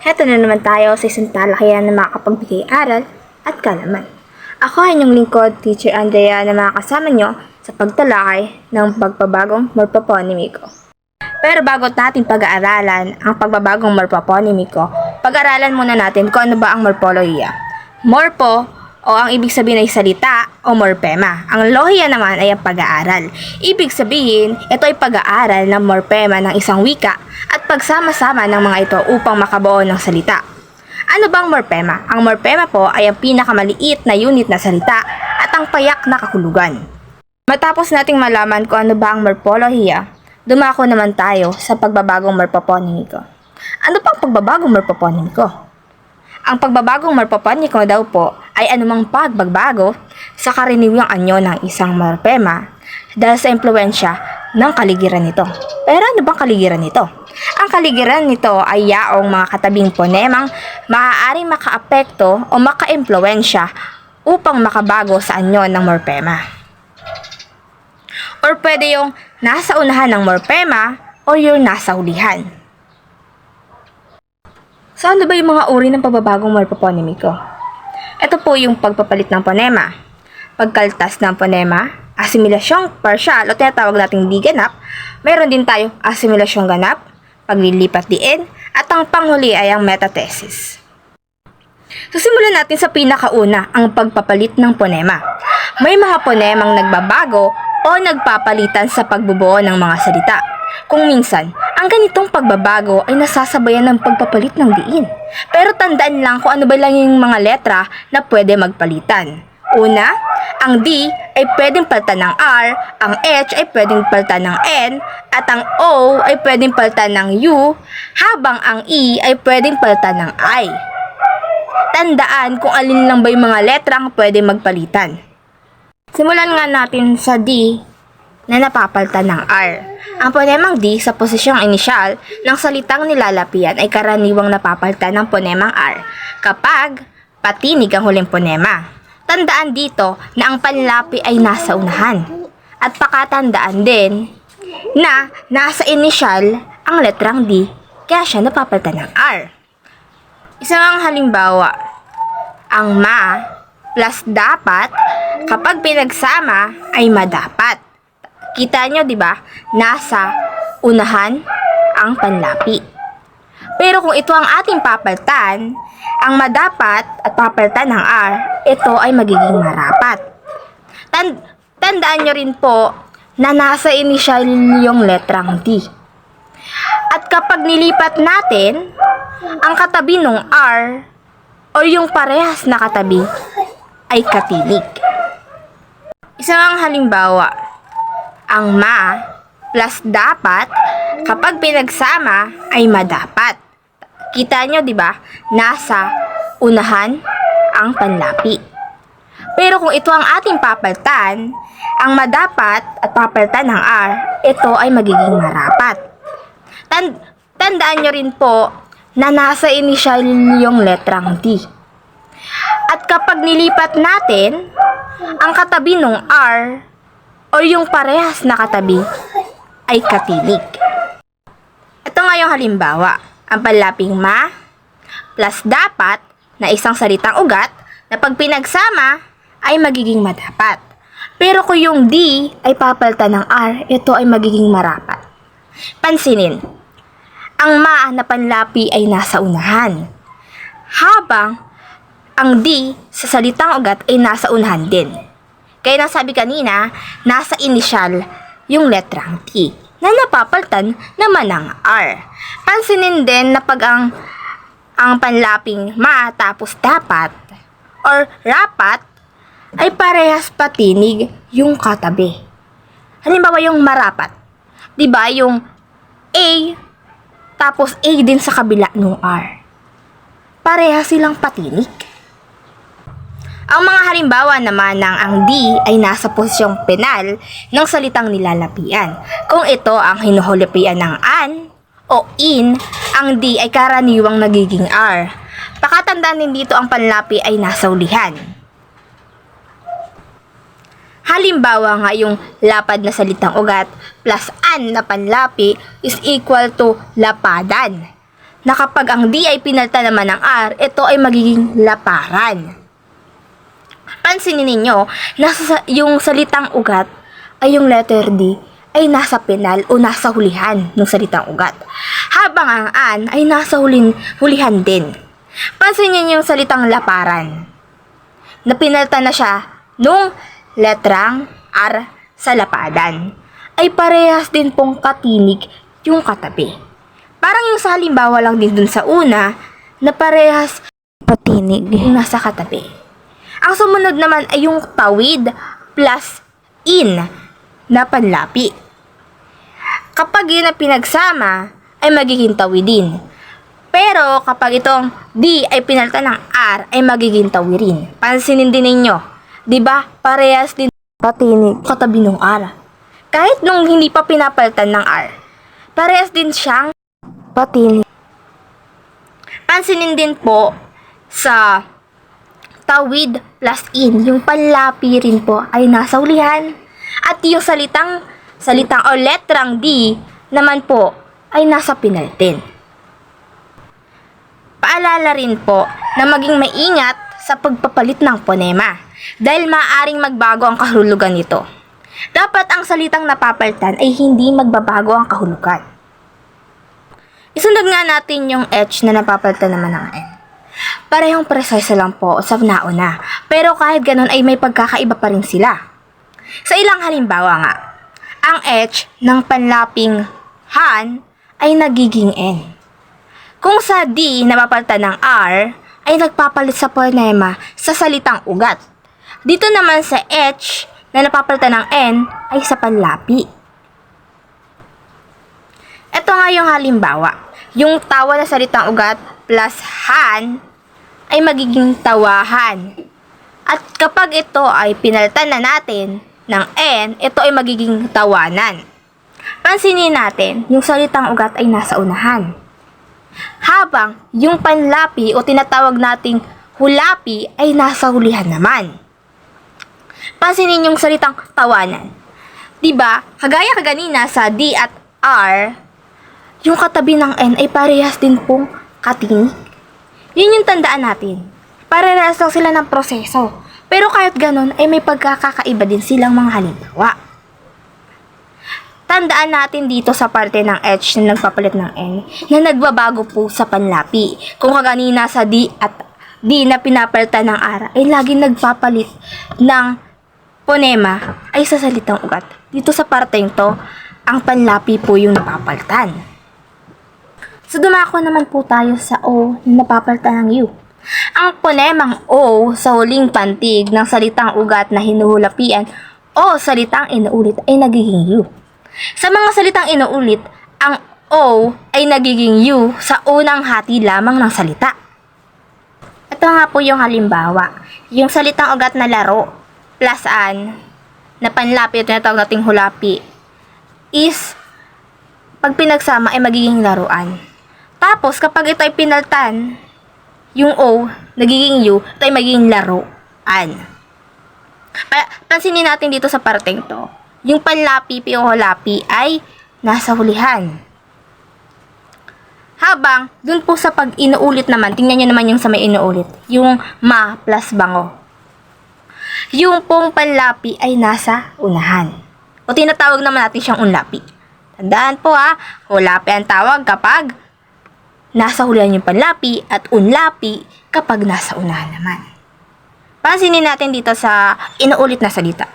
Heto na naman tayo sa isang talakayan na makapagbigay aral at kalaman. Ako ay inyong lingkod, Teacher Andrea, na makakasama nyo sa pagtalakay ng pagpabagong morphoponymiko. Pero bago natin pag-aaralan ang pagbabagong morphoponymiko, pag-aralan muna natin kung ano ba ang morphologia. Morpho o ang ibig sabihin ay salita o morpema. Ang lohiya naman ay ang pag-aaral. Ibig sabihin, ito ay pag-aaral ng morpema ng isang wika at pagsama-sama ng mga ito upang makabuo ng salita. Ano bang morpema? Ang morpema po ay ang pinakamaliit na unit na salita at ang payak na kahulugan. Matapos nating malaman kung ano ba ang morpolohiya, dumako naman tayo sa pagbabagong morphoponymiko. Ano pang pagbabagong morphoponymiko? Ang pagbabagong morphoponymiko daw po ay anumang pagbabago sa karaniwang anyo ng isang morpema dahil sa impluensya ng kaligiran nito. Pero ano bang kaligiran nito? Ang kaligiran nito ay yaong mga katabing ponemang maaaring makaapekto o makaimpluensya upang makabago sa anyo ng morpema. Or pwede yung nasa unahan ng morpema o yung nasa hulihan. So ano ba yung mga uri ng pagbabagong morphoponymiko? Ito po yung pagpapalit ng ponema, pagkaltas ng ponema, asimilasyong partial o tinatawag nating di ganap, meron din tayo asimilasyong ganap, paglilipat diin, at ang panghuli ay ang metathesis. So simulan natin sa pinakauna, ang pagpapalit ng ponema. May mga ponemang nagbabago o nagpapalitan sa pagbubuo ng mga salita. Kung minsan, ang ganitong pagbabago ay nasasabayan ng pagpapalit ng diin. Pero tandaan lang kung ano ba lang yung mga letra na pwede magpalitan. Una, ang D ay pwedeng palitan ng R, ang H ay pwedeng palitan ng N, at ang O ay pwedeng palitan ng U, habang ang E ay pwedeng palitan ng I. Tandaan kung alin lang ba yung mga letrang pwede magpalitan. Simulan nga natin sa D na napapalitan ng R. Ang ponemang D sa posisyong inisyal ng salitang nilalapian ay karaniwang napapalitan ng ponemang R kapag patinig ang huling ponema. Tandaan dito na ang panlapi ay nasa unahan. At pakatandaan din na nasa inisyal ang letrang D kaya siya napapalitan ng R. Isang halimbawa, ang ma plus dapat kapag pinagsama ay madapat. Kita nyo, di ba? Nasa unahan ang panlapi. Pero kung ito ang ating papalitan, ang madapat at papalitan ng R, ito ay magiging marapat. Tan- tandaan nyo rin po na nasa initial yung letrang D. At kapag nilipat natin, ang katabi ng R o yung parehas na katabi ay katinig. Isang halimbawa, ang ma plus dapat kapag pinagsama ay madapat. Kita nyo, di ba? Nasa unahan ang panlapi. Pero kung ito ang ating papalitan, ang madapat at papalitan ng R, ito ay magiging marapat. Tan- tandaan nyo rin po na nasa initial yung letrang D. At kapag nilipat natin, ang katabi ng R o yung parehas na katabi ay katinig. Ito nga yung halimbawa. Ang panlaping ma plus dapat na isang salitang ugat na pag pinagsama ay magiging madapat. Pero kung yung D ay papalitan ng R, ito ay magiging marapat. Pansinin, ang ma na panlapi ay nasa unahan. Habang ang D sa salitang ugat ay nasa unahan din. Kaya nasabi kanina, nasa initial yung letrang T na napapalitan naman ng R. Pansinin din na pag ang ang panlaping ma tapos dapat or rapat ay parehas patinig yung katabi. Halimbawa yung marapat. 'Di ba yung A tapos A din sa kabila ng R. Parehas silang patinig. Ang mga halimbawa naman ng ang D ay nasa posisyong penal ng salitang nilalapian. Kung ito ang hinuhulapian ng an o in, ang D ay karaniwang nagiging R. Pakatandaan din dito ang panlapi ay nasa ulihan. Halimbawa nga yung lapad na salitang ugat plus an na panlapi is equal to lapadan. na kapag ang D ay pinalta naman ng R, ito ay magiging laparan. Pansinin ninyo, nasa, yung salitang ugat ay yung letter D ay nasa penal o nasa hulihan ng salitang ugat. Habang ang an ay nasa hulin, hulihan din. Pansinin yung salitang laparan. Na pinalta na siya nung letrang R sa lapadan. Ay parehas din pong katinig yung katabi. Parang yung sa halimbawa lang din dun sa una na parehas patinig yung nasa katabi. Ang sumunod naman ay yung tawid plus in na panlapi. Kapag yun na pinagsama, ay magiging tawidin. Pero kapag itong D ay pinalta ng R, ay magiging tawirin. Pansinin din ninyo, di ba parehas din patinig katabi ng R. Kahit nung hindi pa pinapalitan ng R, parehas din siyang patinig. Pansinin din po sa tawid plus in, yung panlapi rin po ay nasa ulihan. At yung salitang, salitang o letrang D naman po ay nasa pinaltin. Paalala rin po na maging maingat sa pagpapalit ng ponema dahil maaaring magbago ang kahulugan nito. Dapat ang salitang napapalitan ay hindi magbabago ang kahulugan. Isunod nga natin yung H na napapalitan naman ng N. Parehong precise lang po sa nauna, pero kahit ganun ay may pagkakaiba pa rin sila. Sa ilang halimbawa nga, ang H ng panlaping han ay nagiging N. Kung sa D napapalitan ng R, ay nagpapalit sa ponema sa salitang ugat. Dito naman sa H na napapalitan ng N ay sa panlapi. Ito nga yung halimbawa. Yung tawa na salitang ugat plus han ay magiging tawahan. At kapag ito ay pinalitan na natin ng N, ito ay magiging tawanan. Pansinin natin, yung salitang ugat ay nasa unahan. Habang yung panlapi o tinatawag nating hulapi ay nasa hulihan naman. Pansinin yung salitang tawanan. 'Di ba? Kagaya kaganina sa D at R, yung katabi ng N ay parehas din pong katinig. Yun yung tandaan natin. Parehas lang sila ng proseso. Pero kahit ganun, ay may pagkakaiba din silang mga halimbawa. Tandaan natin dito sa parte ng H na nagpapalit ng N na nagbabago po sa panlapi. Kung kaganina sa D at D na pinapalitan ng R ay laging nagpapalit ng ponema ay sa salitang ugat. Dito sa parteng to, ang panlapi po yung napapalitan. So dumako naman po tayo sa O na napapalitan ng U. Ang ponemang O sa huling pantig ng salitang ugat na hinuhulapian o salitang inuulit ay nagiging U. Sa mga salitang inuulit, ang O ay nagiging U sa unang hati lamang ng salita. Ito nga po yung halimbawa. Yung salitang ugat na laro plus an na panlapi at tinatawag nating hulapi is pag pinagsama ay magiging laruan. Tapos kapag ito ay pinaltan, yung O, nagiging U, ito ay magiging laruan. Pa- pansinin natin dito sa parteng to. Yung panlapi, o hulapi ay nasa hulihan. Habang, dun po sa pag inuulit naman, tingnan nyo naman yung sa may inuulit. Yung ma plus bango. Yung pong panlapi ay nasa unahan. O tinatawag naman natin siyang unlapi. Tandaan po ha, hulapi ang tawag kapag nasa hulihan yung panlapi at unlapi kapag nasa unahan naman. Pansinin natin dito sa inuulit na salita.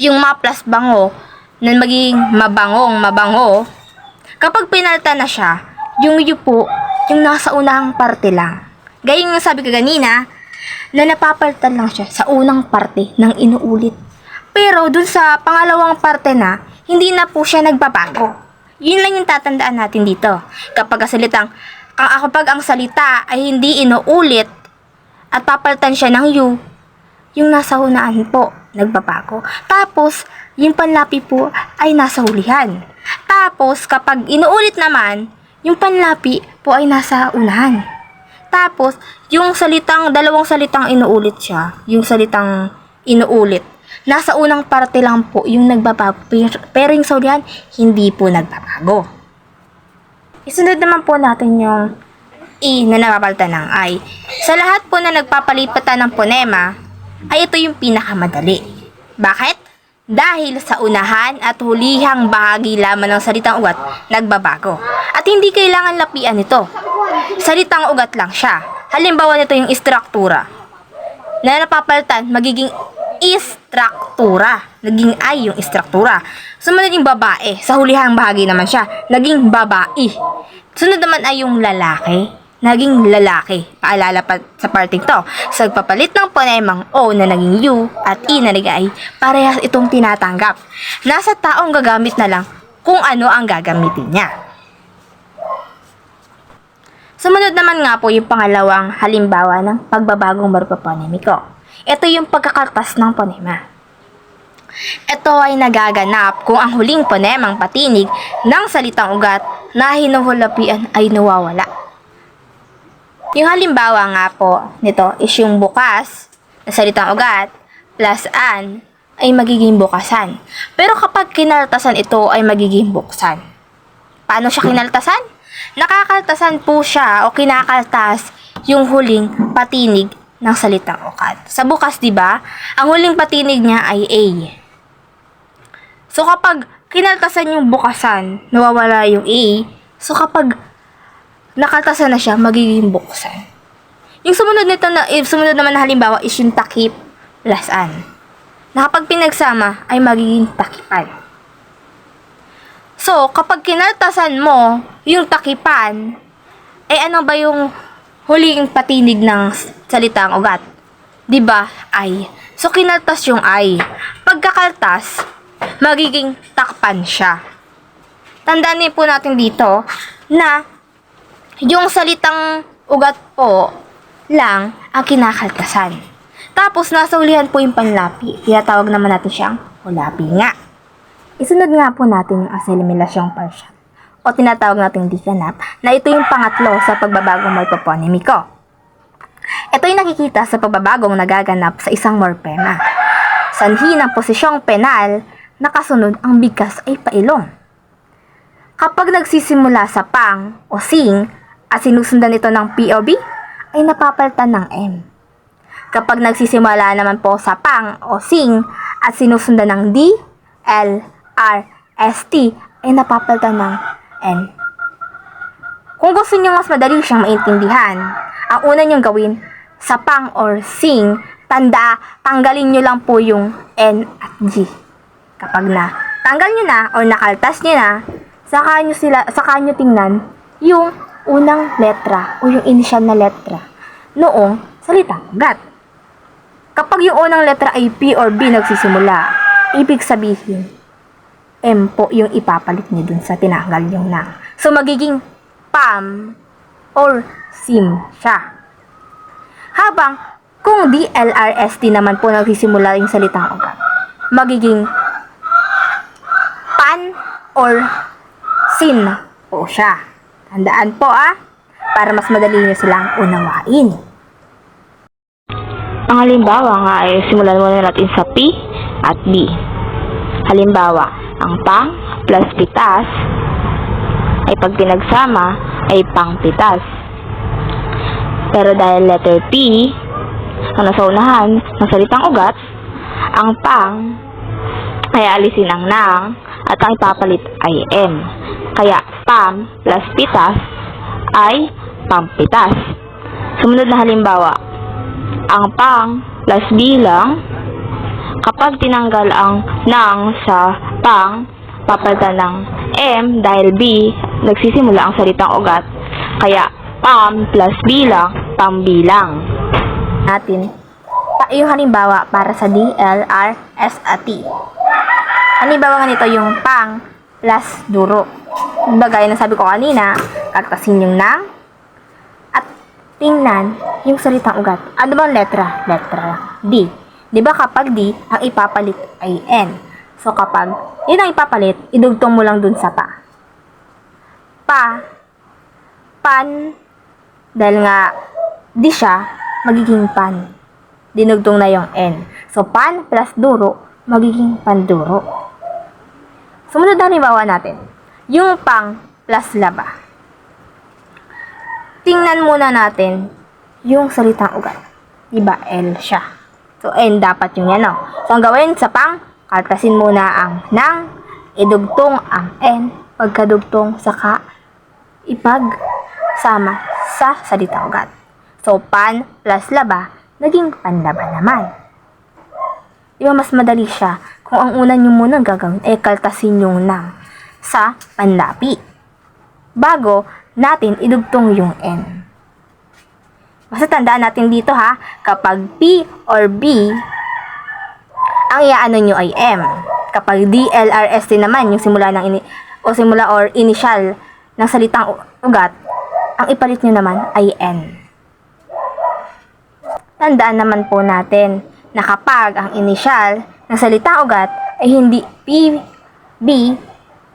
Yung ma plus bango na magiging mabangong mabango, kapag pinalta na siya, yung yu po, yung nasa unang parte lang. Gaya yung sabi ko kanina, na napapalitan lang siya sa unang parte ng inuulit. Pero dun sa pangalawang parte na, hindi na po siya nagbabago. Yun lang yung tatandaan natin dito. Kapag ang salitang, ang, kapag ang salita ay hindi inuulit at papalitan siya ng you, yung nasa unaan po, nagbabago. Tapos, yung panlapi po ay nasa hulihan. Tapos, kapag inuulit naman, yung panlapi po ay nasa unahan. Tapos, yung salitang, dalawang salitang inuulit siya, yung salitang inuulit, nasa unang parte lang po yung nagbabago, pero- yung sa ulihan, hindi po nagbabago. Isunod naman po natin yung I na napapalitan ng I. Sa lahat po na nagpapalipatan ng ponema, ay ito yung pinakamadali. Bakit? Dahil sa unahan at hulihang bahagi lamang ng salitang ugat nagbabago. At hindi kailangan lapian ito. Salitang ugat lang siya. Halimbawa nito yung istruktura. Na napapalitan, magiging istruktura. Naging ay yung istruktura. Sumunod yung babae. Sa hulihang bahagi naman siya. Naging babae. Sunod naman ay yung lalaki. Naging lalaki. Paalala pa sa parting to. Sa pagpapalit ng ponemang O na naging U at I na naging I, parehas itong tinatanggap. Nasa taong gagamit na lang kung ano ang gagamitin niya. Sumunod naman nga po yung pangalawang halimbawa ng pagbabagong morphoponymiko. Ito yung pagkakaltas ng ponema. Ito ay nagaganap kung ang huling ponemang patinig ng salitang ugat na hinuhulapian ay nawawala. Yung halimbawa nga po nito is yung bukas na salitang ugat plus an ay magiging bukasan. Pero kapag kinaltasan ito ay magiging buksan. Paano siya kinaltasan? Nakakaltasan po siya o kinakaltas yung huling patinig ng salitang ugat. Sa bukas, di ba? Ang huling patinig niya ay A. So kapag kinaltasan yung bukasan, nawawala yung A. So kapag nakaltasan na siya, magiging buksan. Yung sumunod nito na, eh, sumunod naman na halimbawa is yung takip plus an. Na kapag pinagsama ay magiging takipan. So, kapag kinaltasan mo yung takipan, eh ano ba yung huling patinig ng salitang ugat? ba? Ay. So, kinaltas yung ay. Pagkakaltas, magiging takpan siya. Tandaan niyo po natin dito na yung salitang ugat po lang ang kinakaltasan. Tapos, nasa po yung panlapi. Tinatawag naman natin siyang hulapi nga. Isunod nga po natin yung asimilasyong partial o tinatawag nating diganap na ito yung pangatlo sa pagbabagong morphoponymiko. Ito yung nakikita sa pagbabagong nagaganap sa isang morpema. Sanhi ng posisyong penal, nakasunod ang bigkas ay pailong. Kapag nagsisimula sa pang o sing at sinusundan ito ng P o B, ay napapalitan ng M. Kapag nagsisimula naman po sa pang o sing at sinusundan ng D, L, R, S, T, ay napapalitan ng N. Kung gusto niyo mas madali siyang maintindihan, ang una niyong gawin sa pang or sing, tanda, tanggalin niyo lang po yung N at G. Kapag na tanggal niyo na or nakaltas niyo na, saka niyo sila saka niyo tingnan yung unang letra o yung initial na letra noong salitang ugat. Kapag yung unang letra ay P or B nagsisimula, ibig sabihin M po yung ipapalit niyo dun sa tinanggal yung na. So, magiging PAM or SIM siya. Habang, kung DLRST naman po nagsisimula yung salitang ugat, magiging PAN or SIN po siya. Tandaan po ah, para mas madali niyo silang unawain. Ang halimbawa nga ay simulan muna natin sa P at B. Halimbawa, ang pang plus pitas ay pag pinagsama ay pang pitas. Pero dahil letter P ang nasa unahan ng salitang ugat, ang pang ay alisin ang nang at ang ipapalit ay M. Kaya pam plus pitas ay pampitas. Sumunod na halimbawa, ang pang plus bilang kapag tinanggal ang nang sa pang, papalitan ng M dahil B nagsisimula ang salitang ugat. Kaya pam plus bilang, pambilang. Natin. Pa, yung halimbawa para sa D, L, R, S, at T. Halimbawa nga nito yung pang plus duro. Bagay na sabi ko kanina, kaktasin yung nang at tingnan yung salitang ugat. Ano bang letra? Letra D. Di ba kapag D, ang ipapalit ay N. So kapag yun ang ipapalit, idugtong mo lang dun sa pa. Pa, pan, dahil nga di siya, magiging pan. Dinugtong na yung N. So pan plus duro, magiging panduro. Sumunod na halimbawa natin. Yung pang plus laba. tingnan muna natin yung salitang ugat. Diba, L siya. So, N dapat yung yan, no? So, ang gawin sa pang, kaltasin muna ang nang, idugtong ang N, pagkadugtong saka ipagsama sa salitang ugat. So, pan plus laba, naging panlaba naman. Di ba mas madali siya kung ang una nyo muna gagawin ay kaltasin yung nang sa panlapi. Bago natin idugtong yung N. Basta tandaan natin dito ha, kapag P or B, ang iaano nyo ay M. Kapag D, L, R, S, T naman, yung simula ng ini o simula or initial ng salitang ugat, ang ipalit nyo naman ay N. Tandaan naman po natin na kapag ang initial ng salitang ugat ay hindi P, B,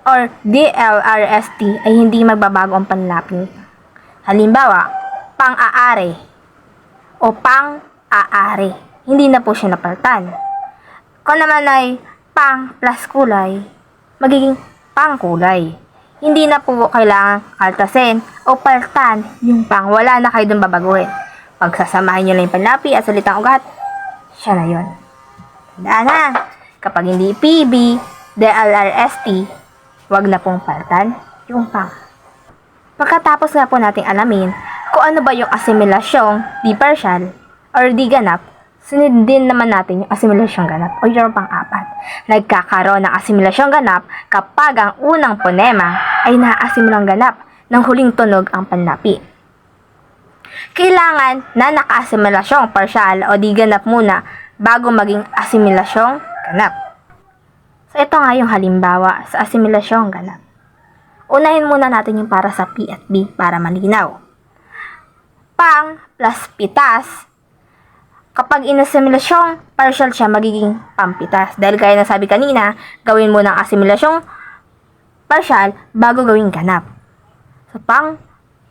or D, L, R, S, T ay hindi magbabago ang panlapin. Halimbawa, pang-aari o pang-aari. Hindi na po siya napalitan. Kung naman ay pang plus kulay, magiging pangkulay. Hindi na po kailangan kaltasin o paltan yung pang. Wala na kayo dun babaguhin. Pagsasamahin nyo lang yung panlapi at salitang ugat, siya na yun. Tandaan na, kapag hindi PB, DLRST, wag na pong paltan yung pang. Pagkatapos nga po nating alamin kung ano ba yung asimilasyong di partial or di ganap, sunod din naman natin yung asimilasyong ganap o yung pang-apat. Nagkakaroon ng asimilasyong ganap kapag ang unang ponema ay naasimilang ganap ng huling tunog ang panlapi. Kailangan na naka-asimilasyong partial o di ganap muna bago maging asimilasyong ganap. So ito nga yung halimbawa sa asimilasyong ganap. Unahin muna natin yung para sa P at B para malinaw. Pang plus pitas, kapag inasimilasyong partial siya, magiging pampitas. Dahil gaya na sabi kanina, gawin mo ng asimilasyong partial bago gawing ganap. So, pang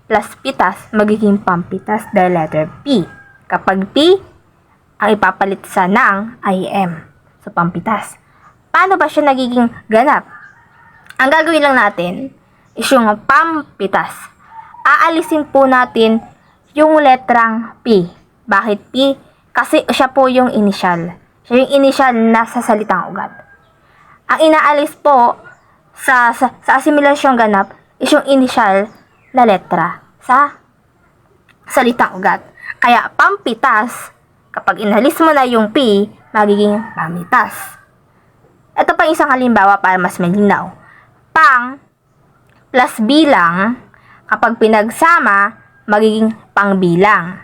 plus pitas, magiging pampitas dahil letter P. Kapag P, ang ipapalit sa nang ay M. So, pampitas. Paano ba siya nagiging ganap? Ang gagawin lang natin is yung pampitas. Aalisin po natin yung letrang P. Bakit P? Kasi siya po yung initial. Siya yung initial na sa salitang ugat. Ang inaalis po sa, sa, sa asimilasyong ganap is yung initial na letra sa salitang ugat. Kaya pampitas, kapag inalis mo na yung P, magiging pamitas. Ito pa isang halimbawa para mas malinaw. Pang plus bilang, kapag pinagsama, magiging pangbilang.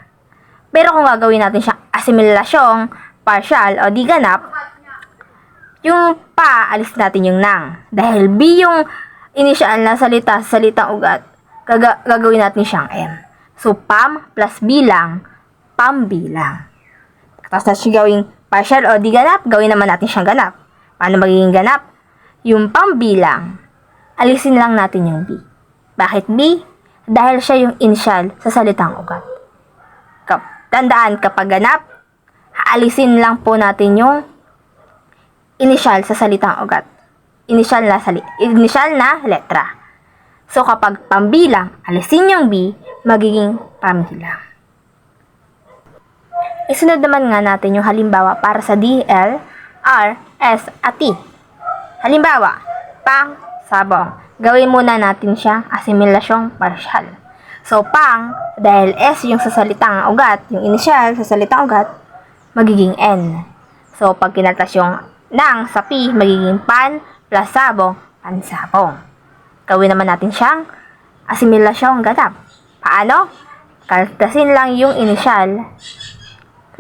Pero kung gagawin natin siyang asimilasyong, partial o di ganap, yung pa, alis natin yung nang. Dahil B yung initial na salita sa salitang ugat, gaga- gagawin natin siyang M. So, pam plus bilang, pambilang. Tapos na siya gawing partial o di ganap, gawin naman natin siyang ganap. Paano magiging ganap? Yung pambilang, alisin lang natin yung B. Bakit B? Dahil siya yung initial sa salitang ugat. Kap tandaan, kapag ganap, aalisin lang po natin yung initial sa salitang ugat. Initial na, sali initial na letra. So, kapag pambilang, alisin yung B, magiging pambilang. Isunod naman nga natin yung halimbawa para sa D, L, R, S, at T. Halimbawa, pang, sabong. Gawin muna natin siya asimilasyong partial. So, pang, dahil S yung sa salitang ugat, yung initial sa salitang ugat, magiging N. So, pag kinaltas yung nang sa P, magiging pan plus sabong, pansabong. Gawin naman natin siyang asimilasyong ganap. Paano? Kaltasin lang yung initial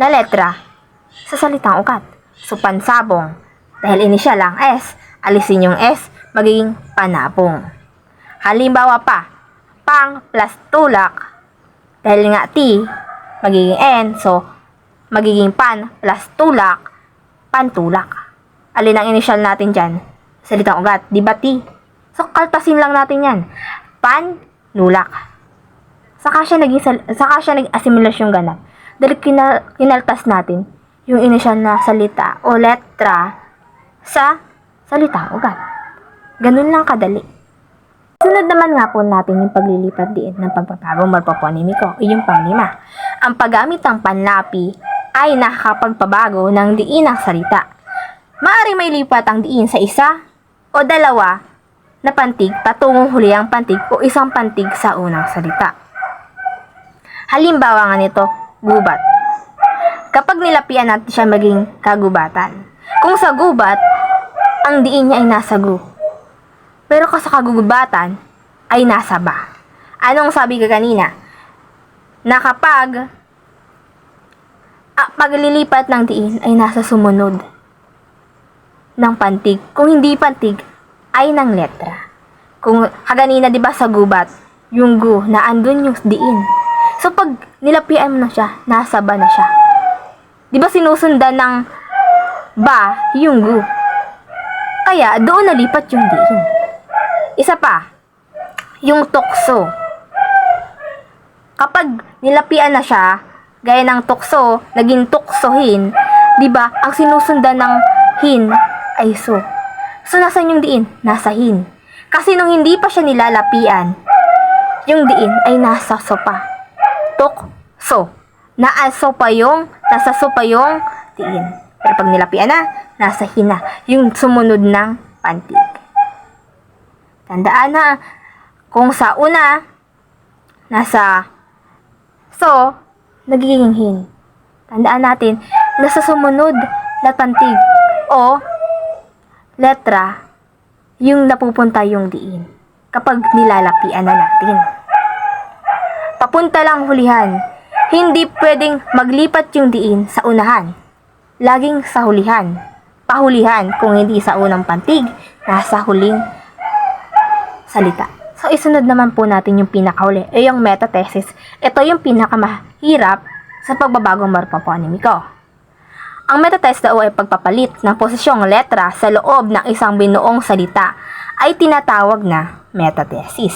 na letra sa salitang ugat. So, pansabong. Dahil initial lang S, alisin yung S, magiging panabong. Halimbawa pa, pang plus tulak. Dahil nga T, magiging N, so, magiging pan plus tulak, pantulak. Alin ang initial natin dyan? Salitang ugat, di ba T? So, kaltasin lang natin yan. Pan, nulak. Saka siya naging, saka siya naging asimilasyong ganap. Dahil kinal- kinaltas natin yung initial na salita o letra sa salitang ugat. Ganun lang kadali. Sunod naman nga po natin yung paglilipat diin ng pagpapagong morpoponimiko yung panglima. Ang paggamit ng panlapi ay nakakapagpabago ng diin ng salita. Maari may lipat ang diin sa isa o dalawa na pantig patungong huli ang pantig o isang pantig sa unang salita. Halimbawa nga nito, gubat. Kapag nilapian natin siya maging kagubatan. Kung sa gubat, ang diin niya ay nasa gu. Pero kung sa kagugubatan, ay nasa ba. Anong sabi ka kanina? Na kapag ah, paglilipat ng diin ay nasa sumunod ng pantig. Kung hindi pantig, ay ng letra. Kung kaganina 'di ba sa gubat, yung gu na andun yung diin. So pag nilapian mo na siya, nasa ba na siya. 'Di ba sinusundan ng ba yung gu. Kaya doon nalipat yung diin. Isa pa, yung tukso. Kapag nilapian na siya, gaya ng tukso, naging tuksohin, 'di ba? Ang sinusundan ng hin ay so. So, nasan yung diin? Nasa hin. Kasi nung hindi pa siya nilalapian, yung diin ay nasa so pa. Tok, so. Naaso pa yung, nasa so pa yung diin. Pero pag nilapian na, nasa hin na. Yung sumunod ng pantig. Tandaan na, kung sa una, nasa so, nagiging hin. Tandaan natin, nasa sumunod na pantig o letra yung napupunta yung diin kapag nilalapian na natin. Papunta lang hulihan. Hindi pwedeng maglipat yung diin sa unahan. Laging sa hulihan. Pahulihan kung hindi sa unang pantig, nasa huling salita. So, isunod naman po natin yung pinakahuli, eh yung metathesis. Ito yung pinakamahirap sa pagbabagong morphoponymiko. Ang metathesis daw ay pagpapalit ng posisyong letra sa loob ng isang binuong salita ay tinatawag na metathesis.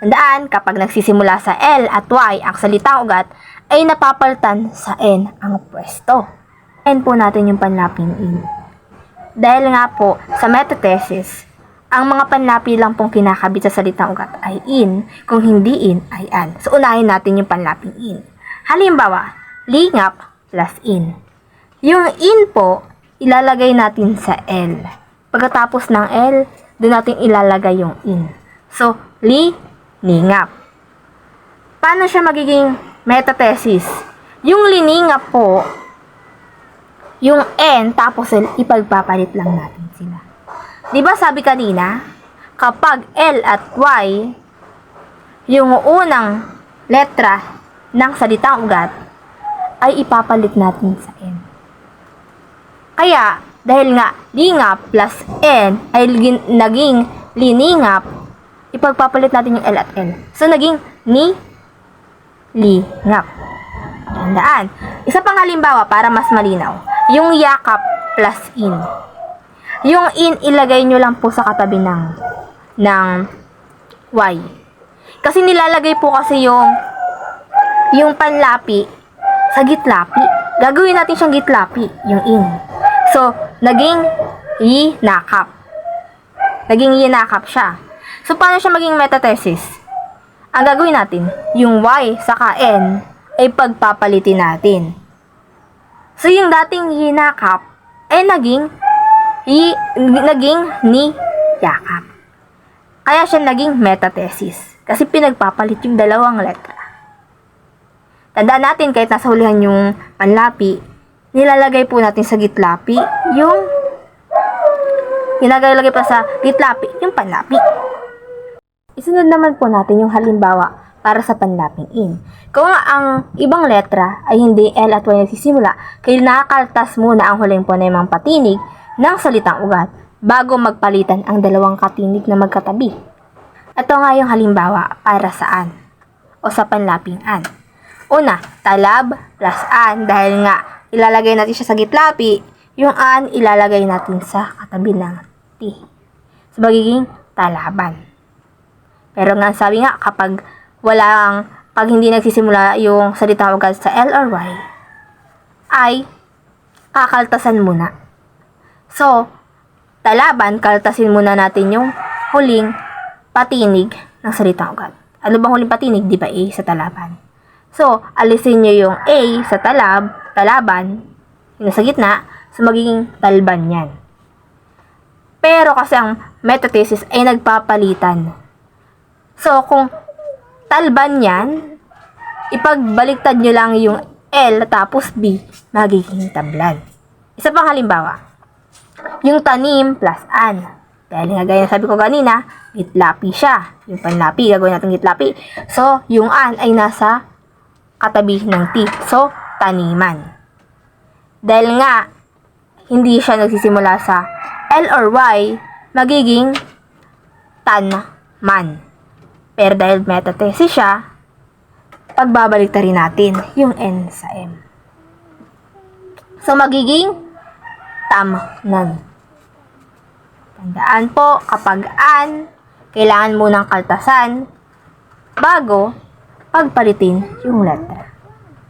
Tandaan, kapag nagsisimula sa L at Y ang salitang ugat, ay napapalitan sa N ang pwesto. N po natin yung panlaping in. Dahil nga po, sa metathesis, ang mga panlapi lang pong kinakabit sa salitang ugat ay in, kung hindi in ay an. So, unahin natin yung panlaping in. Halimbawa, lingap plus in. Yung in po, ilalagay natin sa L. Pagkatapos ng L, doon natin ilalagay yung in. So, li, lingap. Paano siya magiging metathesis? Yung liningap po, yung N tapos L, ipagpapalit lang natin. Di ba sabi kanina, kapag L at Y, yung unang letra ng salitang ugat, ay ipapalit natin sa N. Kaya, dahil nga lingap plus N ay naging liningap, ipagpapalit natin yung L at L. So, naging ni lingap. Tandaan. Isa pang halimbawa para mas malinaw. Yung yakap plus in. Yung in, ilagay nyo lang po sa katabi ng, ng y. Kasi nilalagay po kasi yung, yung panlapi sa gitlapi. Gagawin natin siyang gitlapi, yung in. So, naging yinakap. Naging yinakap siya. So, paano siya maging metathesis? Ang gagawin natin, yung y saka n ay pagpapalitin natin. So, yung dating yinakap ay naging i, naging ni yakap. Kaya siya naging metathesis. Kasi pinagpapalit yung dalawang letra. Tandaan natin kahit nasa hulihan yung panlapi, nilalagay po natin sa gitlapi yung nilalagay pa sa gitlapi yung panlapi. Isunod naman po natin yung halimbawa para sa panlaping in. Kung ang ibang letra ay hindi L at Y nagsisimula, kailangan nakakaltas muna ang huling ponemang patinig ng salitang ugat bago magpalitan ang dalawang katinig na magkatabi. Ito nga yung halimbawa para saan o sa panlaping an. Una, talab plus an dahil nga ilalagay natin siya sa gitlapi, yung an ilalagay natin sa katabi ng t. So, magiging talaban. Pero nga sabi nga kapag walang pag hindi nagsisimula yung salitang ugat sa L or Y ay kakaltasan muna. So, talaban, kaltasin muna natin yung huling patinig ng salitang ugat. Ano bang huling patinig? Di ba A sa talaban? So, alisin nyo yung A sa talab, talaban, yung nasa gitna, so magiging talban yan. Pero kasi ang metathesis ay nagpapalitan. So, kung talban yan, ipagbaliktad nyo lang yung L tapos B, magiging tablan. Isa pang halimbawa, yung tanim plus an. Dahil nga gaya sabi ko kanina, gitlapi siya. Yung panlapi, gagawin natin gitlapi. So, yung an ay nasa katabi ng T. So, taniman. Dahil nga, hindi siya nagsisimula sa L or Y, magiging tanman. Pero dahil metathesis siya, pagbabalik rin natin yung N sa M. So, magiging tamnan. Tandaan po, kapag an, kailangan munang kaltasan bago pagpalitin yung letra.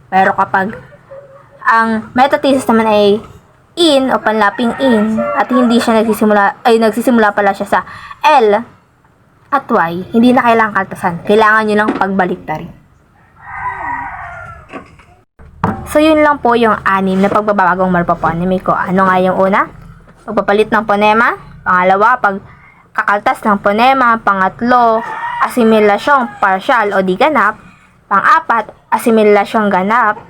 Pero kapag ang metathesis naman ay in o panlaping in at hindi siya nagsisimula ay nagsisimula pala siya sa L at Y, hindi na kailangan kaltasan. Kailangan nyo lang pagbaliktarin. So, yun lang po yung anim na pagbabagong morphoponymiko. Ano nga yung una? Pagpapalit ng ponema. Pangalawa, pagkakaltas ng ponema. Pangatlo, asimilasyong partial o di ganap. Pang-apat, asimilasyong ganap.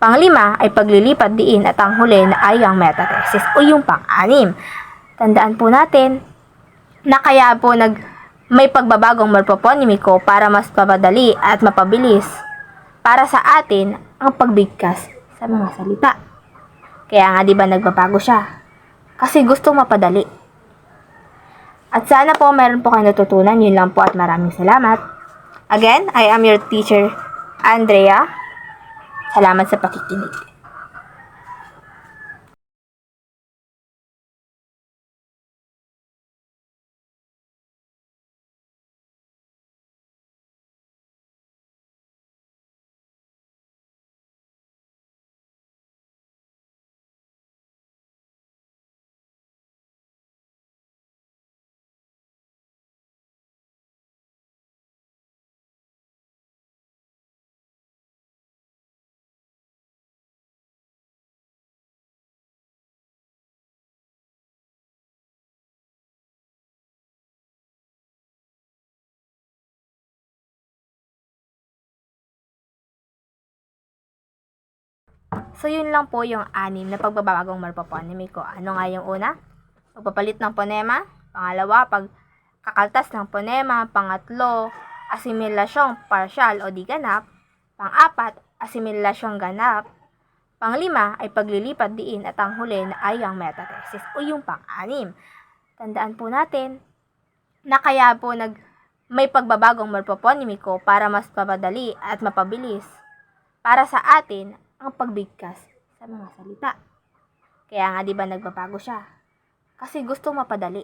Panglima ay paglilipat diin at ang huli na ay ang metathesis o yung pang-anim. Tandaan po natin na kaya po nag may pagbabagong morphoponymiko para mas papadali at mapabilis para sa atin ang pagbigkas sa mga salita. Kaya nga 'di ba nagbabago siya? Kasi gusto mapadali. At sana po meron po kayo natutunan. Yun lang po at maraming salamat. Again, I am your teacher, Andrea. Salamat sa pakikinig. So, yun lang po yung anim na pagbabagong morphoponymiko. Ano nga yung una? Pagpapalit ng ponema. Pangalawa, pagkakaltas ng ponema. Pangatlo, asimilasyong partial o di ganap. Pang-apat, asimilasyong ganap. Panglima ay paglilipat diin at ang huli na ay ang metathesis o yung pang-anim. Tandaan po natin na kaya po nag may pagbabagong morphoponymiko para mas papadali at mapabilis para sa atin ang pagbigkas sa mga salita. Kaya nga 'di ba nagbabago siya? Kasi gusto mapadali.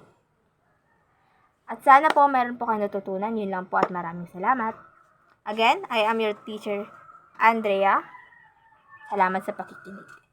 At sana po meron po kayo natutunan. Yun lang po at maraming salamat. Again, I am your teacher, Andrea. Salamat sa pakikinig.